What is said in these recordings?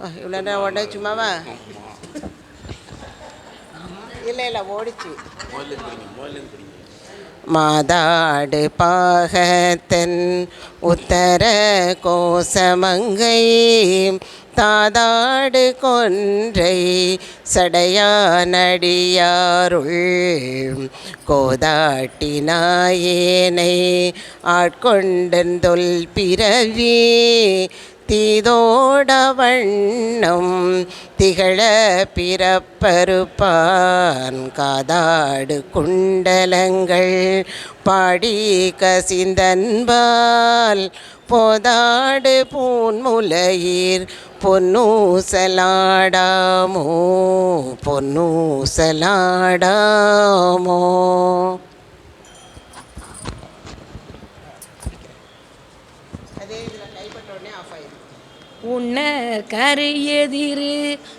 இவ்வளோ நேரம் உடனே சும்மாவா? இல்லை இல்லை ஓடிச்சு. மாதாடு பாகத்தன் உத்தர கோசமங்கை தாதாடு கொன்றை சடையானடியாருள் கோதாட்டி நாயேனை ஆட்கொண்டந்தொல் பிறவி தீதோடவண்ணம் திகழ பிறப்பருப்பான் காதாடு குண்டலங்கள் பாடி கசிந்தன்பால் போதாடு பூன்முலையீர் பொன்னூசலாடாமோ பொன்னூசலாடாமோ. அதே இதில் கைப்பட்ட உடனே ஆஃப் ஆயிடும் உன்னர் கரியதிரு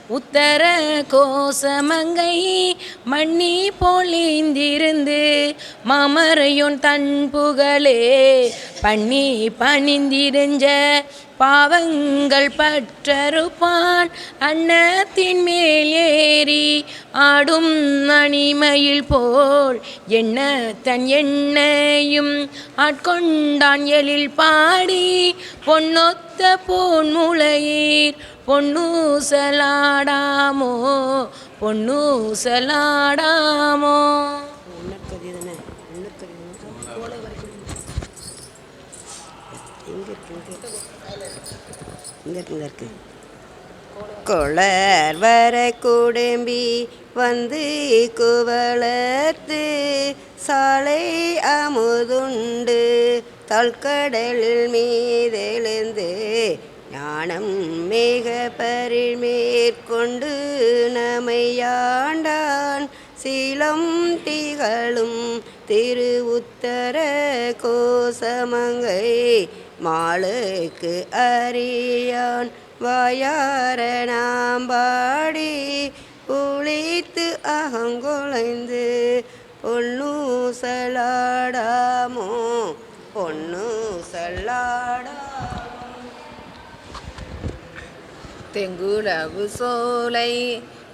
உத்தர கோசமங்கை மண்ணி பொழிந்திருந்து மாமரையோன் தன் புகழே பண்ணி பணிந்திருஞ்ச பாவங்கள் பற்றறுப்பான் அன்னத்தின் மேல் ஏறி ஆடும் அணிமையில் போல் என்ன தன் எண்ணையும் ஆட்கொண்டான் எழில் பாடி பொன்னொத்த பொன்முளையீர் பொன்னூசலாடாமோ பொன்னூசலாடாமோ. கொளர் வர குடும்பி வந்து குவளத்து சாலை அமுதுண்டு தல்கடலில் மீதெழுந்து ஞானம் மேக பரிமேற்கொண்டு நமையாண்டான். சீலம் திகழும் திரு உத்தர கோசமங்கை மாளுக்கு அறியான். வாயார நாம் பாடி புளித்து அகங்குலைந்து பொன்னூசலாடாமோ தெங்குளவு தெங்குலவு சோலை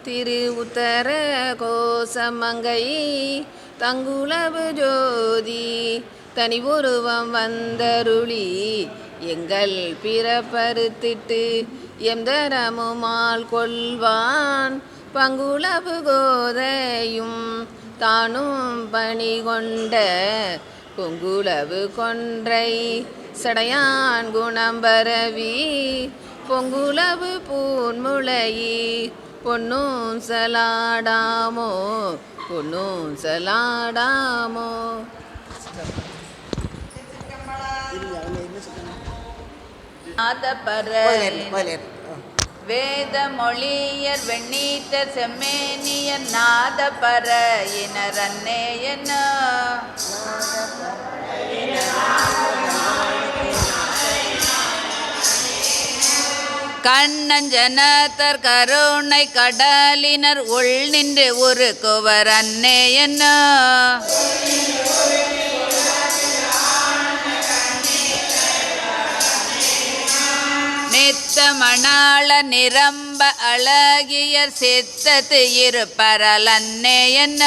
திரு உத்தர கோசமங்கை தங்குலவு ஜோதி தனி உருவம் வந்தருளி எங்கள் பிறப்பறுத்திட்டு எந்தரமுமால் கொள்வான் பங்குளவு கோதையும் தானும் பணி கொண்ட பொங்குளவு கொன்றை சடையான் குணம் பரவி பொங்குலவு பூன்முளையி பொன்னும் சலாடாமோ பொன்னும் சலாடாமோ வேத மொழியர் வெண்ணீட்ட செம்மேனியர் நாதபர இனரன்னே என்ன? கண்ணஞ்சனத்தர் கருணை கடலினர் உள் நின்று ஒரு குவர் அன்னே என்ன? மணாள நிரம்ப அழகிய சித்தத்து இருப்பரல் என்ன?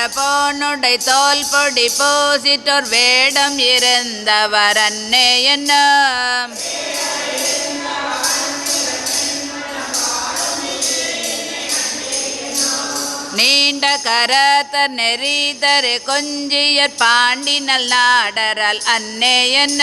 ஆடர தோல் பொடி போசிட்டோர் வேடம் இருந்தவர் அன்னே என்ன நீண்ட கரத்தர் நெறிதரு கொஞ்சியர் பாண்டினல் நாடரல் அன்னே என்ன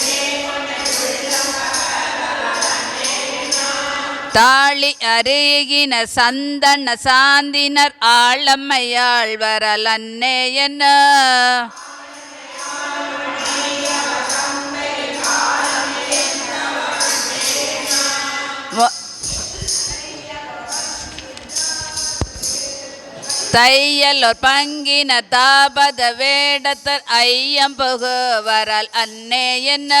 தாளி அருகின சந்தன சாந்தினர் ஆளம்மையாள் வரல் அன்னே என்ன தையலோர் பங்கின தாபத வேடத்தர் ஐயம் புகு வரல் அன்னே என்ன?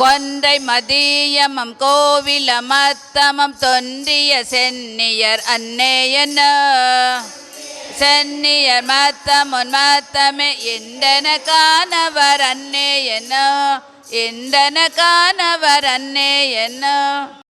கொன்றை மதியமம் கோவில மத்தமம் தொன்றிய சென்னியர் அன்னேயன சென்னியர் மத்தமுன் மத்தமே இண்டன காணவர் அன்னே என்ன? இண்டன காணவர் அன்னே